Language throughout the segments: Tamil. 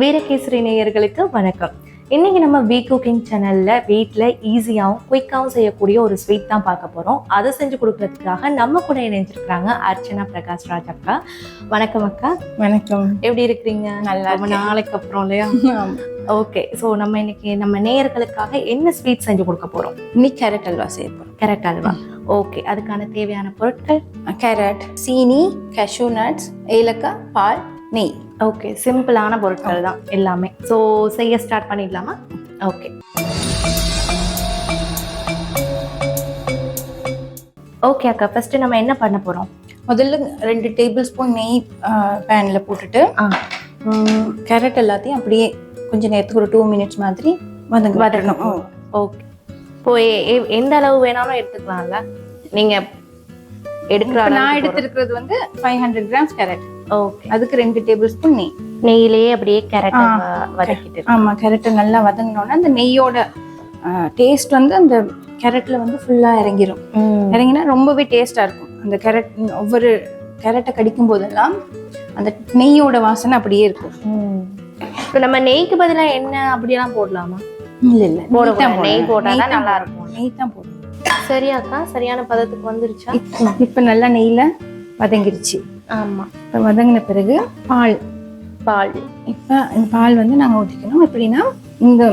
வீரகேசரி நேயர்களுக்கு வணக்கம். இன்னைக்கு நம்ம வீ குக்கிங் சேனல்ல வீட்டில் ஈஸியாகவும் குயிக்காகவும் செய்யக்கூடிய ஒரு ஸ்வீட் தான் பார்க்க போறோம். அதை செஞ்சு கொடுக்கறதுக்காக நம்ம கூட இணைஞ்சிருக்கிறாங்க அர்ச்சனா பிரகாஷ் ராஜ் அக்கா. வணக்கம் அக்கா. வணக்கம். எப்படி இருக்கிறீங்க? நல்லா ரொம்ப. நாளைக்கு அப்புறம் இல்லையா? ஓகே ஸோ நம்ம இன்னைக்கு நம்ம நேயர்களுக்காக என்ன ஸ்வீட் செஞ்சு கொடுக்க போறோம்? இன்னைக்கு கேரட் அல்வா செய்ய போகிறோம் கேரட் அல்வா. ஓகே அதுக்கான தேவையான பொருட்கள்? கேரட் சீனி கேஷ்யூ நட்ஸ் ஏலக்காய் பால் நெய். ஓகே சிம்பிளான பொருட்கள் தான் எல்லாமே. ஸோ செய்ய ஸ்டார்ட் பண்ணிடலாமா? ஓகே ஓகே அக்கா. ஃபர்ஸ்ட் நம்ம என்ன பண்ண போறோம்? முதல்ல ரெண்டு டேபிள் ஸ்பூன் நெய் பேனில் போட்டுட்டு கேரட் எல்லாத்தையும் அப்படியே கொஞ்ச நேரத்துக்கு ஒரு டூ மினிட்ஸ் மாதிரி வதங்க வதக்கணும். ஓகே இப்போ எந்த அளவு வேணாலும் எடுத்துக்கலாம்ல? நீங்க எடுக்கிற நான் எடுத்திருக்கிறது வந்து ஃபைவ் ஹண்ட்ரட் கிராம்ஸ் கேரட் அதுக்கு ரெண்டு டேபிள் ஸ்பூன் நெய். நெய்யிலேயே அப்படியே கேரட். வதக்கிட்டு ஆமாம் கேரட்டை நல்லா வதங்கினோன்னா அந்த நெய்யோட டேஸ்ட் வந்து அந்த கேரட்ல வந்து ஃபுல்லாக இறங்கிரும். ம். இறங்கினா ரொம்பவே டேஸ்ட்டாக இருக்கும். அந்த கேரட் ஒவ்வொரு கேரட்டை கடிக்கும் போதெல்லாம் அந்த நெய்யோட வாசனை அப்படியே இருக்கும். இப்போ நம்ம நெய்க்கு பதிலா எண்ணெய் அப்படியெல்லாம் போடலாமா? இல்லை இல்லை. போடக்கூடாது. நெய் போட்டாதான் நல்லா இருக்கும். நெய் தான் போடணும். சரியாக்கா சரியான பதத்துக்கு வந்துருச்சா? இப்போ நல்லா நெய்யில் வதங்கிருச்சு. ஆமா. இப்போ வதங்கின பிறகு பால். பால். இப்போ இந்த பால் வந்து நாங்கள் ஊற்றிக்கணும் எப்படின்னா இந்த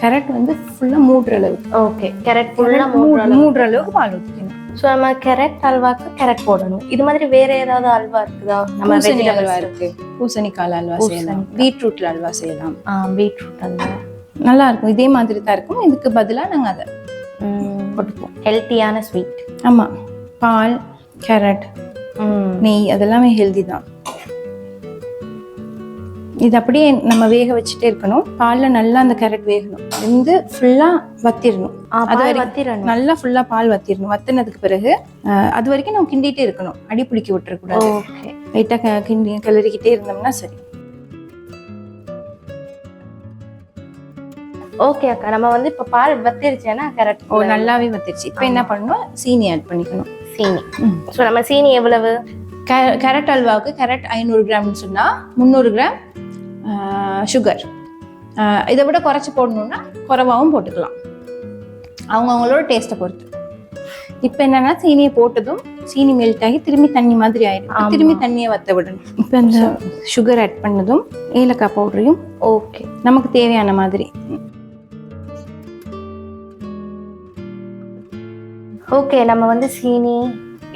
கேரட் வந்து ஃபுல்லாக மூடுற அளவுக்கு. ஓகே கேரட் ஃபுல்லா மூடுற மூடுற அளவுக்கு பால் ஊற்றிக்கணும் ஸோ நம்ம கேரட் அல்வாக்கு கேரட் போடணும். இது மாதிரி வேற ஏதாவது அல்வா இருக்குதா? நம்ம பூசணி அல்வா இருக்கு. பூசணிக்கால் அல்வா செய்யலாம். பீட்ரூட்ல அல்வா செய்யலாம். பீட்ரூட் அல்வா. நல்லா இருக்கும். இதே மாதிரி தான் இருக்கும். இதுக்கு பதிலாக நாங்கள் அதை போட்டுப்போம் ஹெல்த்தியான ஸ்வீட் ஆமாம் பால் கேரட் நெய் அதெல்லாமே ஹெல்தி தான். இது அப்படியே நம்ம வேக வச்சுட்டே இருக்கணும். பாலில் நல்லா அந்த கேரட் வேகணும். வெந்து ஃபுல்லாக வத்திரணும். அது வரைக்கும் நல்லா ஃபுல்லாக பால் வத்திரணும். வத்தினதுக்கு பிறகு அது வரைக்கும் நம்ம கிண்டிகிட்டே இருக்கணும். அடி பிடிக்க விட்டுறக்கூடாது. லைட்டாக கிண்டி கிளறிக்கிட்டே இருந்தோம்னா சரி. ஓகே அக்கா. நம்ம வந்து இப்போ பால் வத்திருச்சேன்னா கேரட் ஓ நல்லாவே வத்திருச்சு. இப்போ என்ன பண்ணணும்? சீனி ஆட் பண்ணிக்கணும். சீனி. ஸோ நம்ம சீனி எவ்வளவு? கேரட் அல்வாவுக்கு கேரட் ஐநூறு கிராம்னு சொன்னால் முந்நூறு கிராம் சுகர் இதை விட குறைச்சி போடணும்னா குறைவாகவும் போட்டுக்கலாம். அவங்கவுங்களோட டேஸ்ட்டை பொறுத்து. இப்போ என்னன்னா சீனியை போட்டதும் சீனி மெல்ட் ஆகி திரும்பி தண்ணி மாதிரி ஆயிடும். திரும்பி தண்ணியை வத்த விடணும். இப்போ இந்த சுகர் ஆட் பண்ணதும் ஏலக்காய் பவுடரையும் ஓகே நமக்கு தேவையான மாதிரி. ஓகே நம்ம வந்து சீனி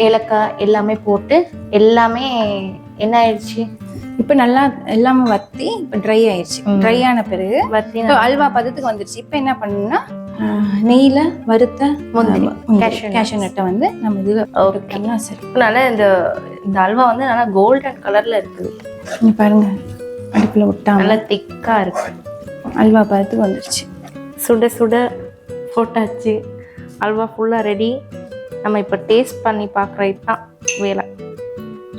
ஏலக்காய் எல்லாமே போட்டு எல்லாமே என்ன ஆயிடுச்சு? இப்போ நல்லா எல்லாமே வத்தி இப்போ ட்ரை ஆயிடுச்சு. ட்ரை ஆன பிறகு வத்தி அல்வா பதத்துக்கு வந்துருச்சு. இப்போ என்ன பண்ணணும்னா நெய்ல வறுத்த முந்திரி. கேஷ்யூ நட்டை வந்து நம்ம இதுல. போட்டுக்கிட்டோம்னா சரி நல்லா இந்த இந்த அல்வா வந்து நல்லா கோல்டன் கலர்ல இருக்குது பாருங்க அடுப்புல விட்டாம நல்லா திக்கா இருக்கு. அல்வா பதத்துக்கு வந்துருச்சு. சுட சுட போட்டாச்சு. அல்வா ஃபுல்லாக ரெடி நம்ம இப்போ டேஸ்ட் பண்ணி பார்க்குறது தான் வேலை.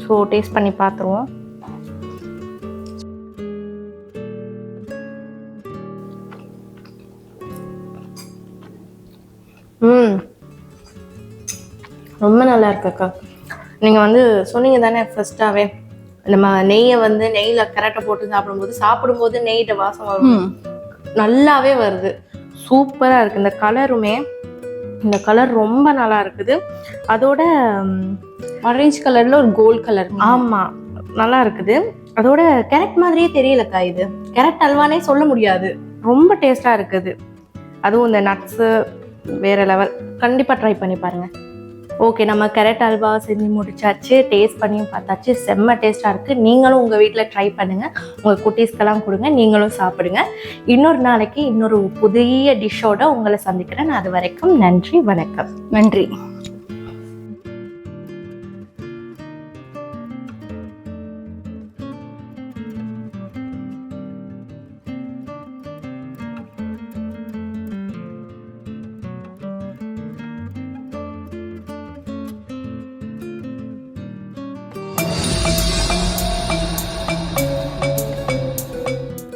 ஸோ டேஸ்ட் பண்ணி பார்த்துருவோம் ம். ரொம்ப நல்லா இருக்கு அக்கா. நீங்கள் வந்து சொன்னீங்க தானே ஃபர்ஸ்டாகவே நம்ம நெய்யை வந்து நெய்யில் கரெக்டாக போட்டு சாப்பிடும்போது சாப்பிடும்போது நெய்யிட்ட வாசம் வரும். நல்லாவே வருது. சூப்பரா இருக்கு. இந்த கலருமே இந்த கலர் ரொம்ப நல்லா இருக்குது. அதோட ஆரஞ்சு கலர்ல ஒரு கோல்ட் கலர் ஆமா. நல்லா இருக்குது. அதோட கேரட் மாதிரியே தெரியலக்கா இது. கேரட் அல்வானே சொல்ல முடியாது. ரொம்ப டேஸ்டா இருக்குது. அதுவும் இந்த நட்ஸு வேற லெவல் கண்டிப்பா ட்ரை பண்ணி பாருங்க. ஓகே நம்ம கேரட் அல்வா செஞ்சு முடிச்சாச்சு டேஸ்ட் பண்ணியும் பார்த்தாச்சு செம்ம டேஸ்ட்டாக இருக்குது நீங்களும் உங்கள் வீட்டில் ட்ரை பண்ணுங்கள் உங்கள் குட்டீஸ்க்கெல்லாம் கொடுங்க நீங்களும் சாப்பிடுங்க. இன்னொரு நாளைக்கு இன்னொரு புதிய டிஷ்ஷோட உங்களை சந்திக்கிறேன். அது வரைக்கும் நன்றி வணக்கம். நன்றி.